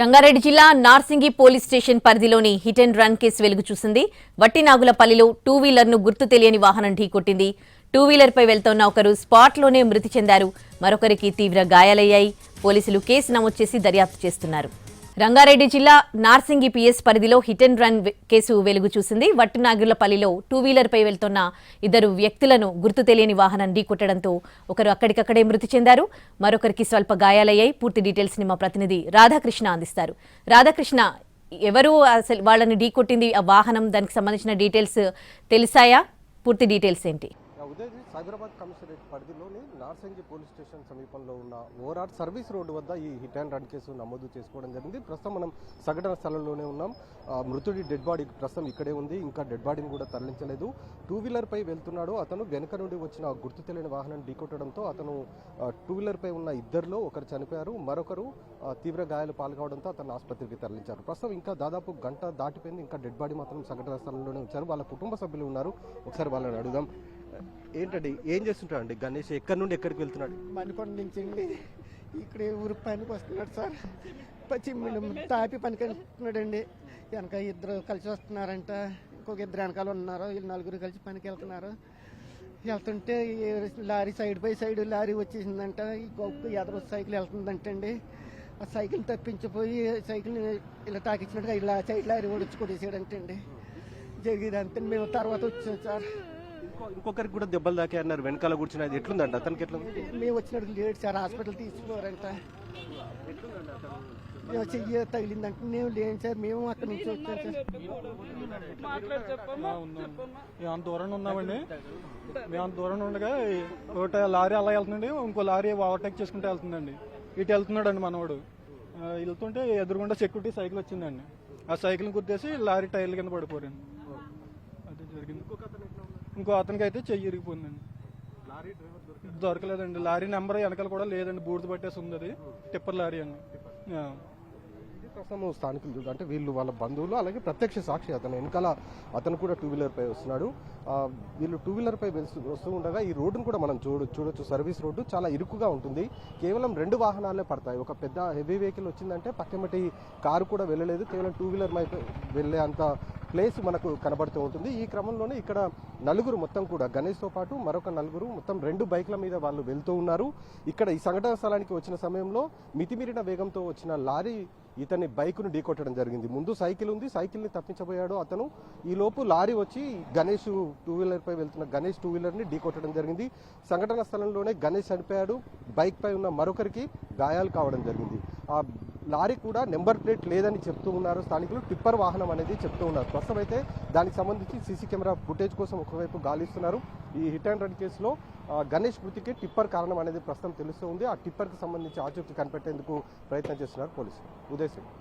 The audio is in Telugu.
రంగారెడ్డి జిల్లా నార్సింగి పోలీస్ స్టేషన్ పరిధిలోని హిట్ అండ్ రన్ కేసు వెలుగు చూసింది. వట్టినాగులపల్లిలో టూ వీలర్ను గుర్తు తెలియని వాహనం ఢీకొట్టింది. టూ వీలర్పై వెళ్తున్న ఒకరు స్పాట్లోనే మృతి చెందారు. మరొకరికి తీవ్ర గాయాలయ్యాయి. పోలీసులు కేసు నమోదు చేసి దర్యాప్తు చేస్తున్నారు. రంగారెడ్డి జిల్లా నార్సింగి పిఎస్ పరిధిలో హిట్ అండ్ రన్ కేసు వెలుగు చూసింది. వట్టినాగులపల్లిలో టూ వీలర్పై వెళ్తున్న ఇద్దరు వ్యక్తులను గుర్తు తెలియని వాహనం ఢీకొట్టడంతో ఒకరు అక్కడికక్కడే మృతి చెందారు. మరొకరికి స్వల్ప గాయాలయ్యాయి. పూర్తి డీటెయిల్స్ని మా ప్రతినిధి రాధాకృష్ణ అందిస్తారు. రాధాకృష్ణ ఎవరు అసలు వాళ్ళని ఢీకొట్టింది? ఆ వాహనం దానికి సంబంధించిన డీటెయిల్స్ తెలిసాయా? పూర్తి డీటెయిల్స్ ఏంటి? ఉదయజీ సైబరాబాద్ కమిషనరేట్ పరిధిలోని నార్సింగి పోలీస్ స్టేషన్ సమీపంలో ఉన్న ఓరార్ సర్వీస్ రోడ్డు వద్ద ఈ హిట్ అండ్ రన్ కేసు నమోదు చేసుకోవడం జరిగింది. ప్రస్తుతం మనం సంఘటన స్థలంలోనే ఉన్నాం. మృతుడి డెడ్ బాడీ ప్రస్తుతం ఇక్కడే ఉంది. ఇంకా డెడ్ బాడీని కూడా తరలించలేదు. టూ వీలర్ పై వెళ్తున్నాడు. అతను వెనుక నుండి వచ్చిన గుర్తు తెలియని వాహనం ఢీకొట్టడంతో అతను టూ వీలర్ పై ఉన్న ఇద్దరిలో ఒకరు చనిపోయారు. మరొకరు తీవ్ర గాయాలు పాల్గొవడంతో అతను ఆసుపత్రికి తరలించారు. ప్రస్తుతం ఇంకా దాదాపు గంట దాటిపోయింది. ఇంకా డెడ్ బాడీ మాత్రం సంఘటన స్థలంలోనే ఉంచారు. వాళ్ళ కుటుంబ సభ్యులు ఉన్నారు. ఒకసారి వాళ్ళని అడుగుదాం. ఏంటండి ఏం చేస్తుంటాడు అండి గణేష్ ఎక్కడి నుండి ఎక్కడికి వెళ్తున్నాడు? మణికొండ నుంచి అండి. ఇక్కడ ఊరు పనికి వస్తున్నాడు సార్. పచ్చి తాపి పనికి వెళ్తున్నాడండి వెనక ఇద్దరు కలిసి వస్తున్నారంట. ఇంకొక ఇద్దరు వెనకాల ఉన్నారు. వీళ్ళు నలుగురు కలిసి పనికి వెళ్తున్నారు వెళ్తుంటే lorry side by side lorry వచ్చేసిందంట. ఈ గొప్ప ఎదరు సైకిల్ వెళ్తుందంటండి. ఆ సైకిల్ తప్పించిపోయి సైకిల్ ఇలా తాకిచ్చినట్టుగా ఇలా సైడ్ లారీ ఓడించి కొట్టేసాడంటండి. జరిగేది అంతే మేము తర్వాత వచ్చాం సార్. ఇంకొకరికి కూడా దెబ్బలు దాకే అన్నారు. వెనకాల కూర్చున్నది ఎట్లుందండి? అతనికి ఎట్లా మేము వచ్చినట్టు లేట్ సార్ హాస్పిటల్ తీసుకున్నారంట. మేము చెయ్యి తగిలిందంటే. మేము లేని సార్ మేము అక్కడి నుంచి వచ్చాం సార్. అంత దూరంలో ఉన్నామండి. మేము అంత దూరంలో ఉండగా ఒకటి లారీ అలా వెళ్తుందండి. ఇంకో లారీ ఓవర్టేక్ చేసుకుంటూ వెళ్తుందండి. ఇటు వెళ్తున్నాడు అండి మనవాడు వెళ్తుంటే ఎదురుగుండా సెక్యూరిటీ సైకిల్ వచ్చిందండి. ఆ సైకిల్ని గుద్దేసి లారీ టైర్ల కింద పడిపోయాను అదే జరిగింది. ఇంకో అతనికి అయితే చెయ్యి ఇరిగిపోయిందండి. దొరకలేదండి. లారీ నెంబర్ వెనకాల కూడా లేదండి. బూడిద పట్టేసి ఉంది అది. టిప్పర్ లారీ అండి. కోసము స్థానికులు చూడ- అంటే వీళ్ళు వాళ్ళ బంధువులు అలాగే ప్రత్యక్ష సాక్షి అతను వెనకాల అతను కూడా టూ వీలర్ పై వస్తున్నాడు. వీళ్ళు టూ వీలర్ పై వెళ్తూ వస్తూ ఉండగా ఈ రోడ్డును కూడా మనం చూడ చూడొచ్చు. సర్వీస్ రోడ్డు చాలా ఇరుకుగా ఉంటుంది. కేవలం రెండు వాహనాలే పడతాయి. ఒక పెద్ద హెవీ వెహికల్ వచ్చిందంటే పక్కమటి కారు కూడా వెళ్ళలేదు. కేవలం టూ వీలర్ వైపు వెళ్ళే అంత ప్లేస్ మనకు కనబడుతూ ఉంటుంది. ఈ క్రమంలోనే ఇక్కడ నలుగురు మొత్తం కూడా గణేష్తో పాటు మరొక నలుగురు మొత్తం రెండు బైక్ల మీద వాళ్ళు వెళ్తూ ఉన్నారు. ఇక్కడ ఈ సంఘటన స్థలానికి వచ్చిన సమయంలో మితిమీరిన వేగంతో వచ్చిన లారీ ఇతని బైక్ను ఢీకొట్టడం జరిగింది. ముందు సైకిల్ ఉంది సైకిల్ని తప్పించబోయాడు అతను. ఈ లోపు లారీ వచ్చి గణేష్ టూ వీలర్ పై వెళ్తున్న గణేష్ టూ వీలర్ని ఢీకొట్టడం జరిగింది. సంఘటన స్థలంలోనే గణేష్ చనిపోయాడు. బైక్ పై ఉన్న మరొకరికి గాయాలు కావడం జరిగింది. ఆ లారీ కూడా నెంబర్ ప్లేట్ లేదని చెప్తూ ఉన్నారు. స్థానికులు టిప్పర్ వాహనం అనేది చెప్తూ ఉన్నారు. ప్రస్తుతం అయితే దానికి సంబంధించి సీసీ కెమెరా ఫుటేజ్ కోసం ఒకవైపు గాలిస్తున్నారు. ఈ హిట్ అండ్ రన్ కేసులో గణేష్ మృతికి టిప్పర్ కారణం అనేది ప్రస్తుతం తెలుస్తూ ఉంది. ఆ టిప్పర్కి సంబంధించి ఆచూకీ కనిపెట్టేందుకు ప్రయత్నం చేస్తున్నారు పోలీసులు. ఉదయ్ సింగ్.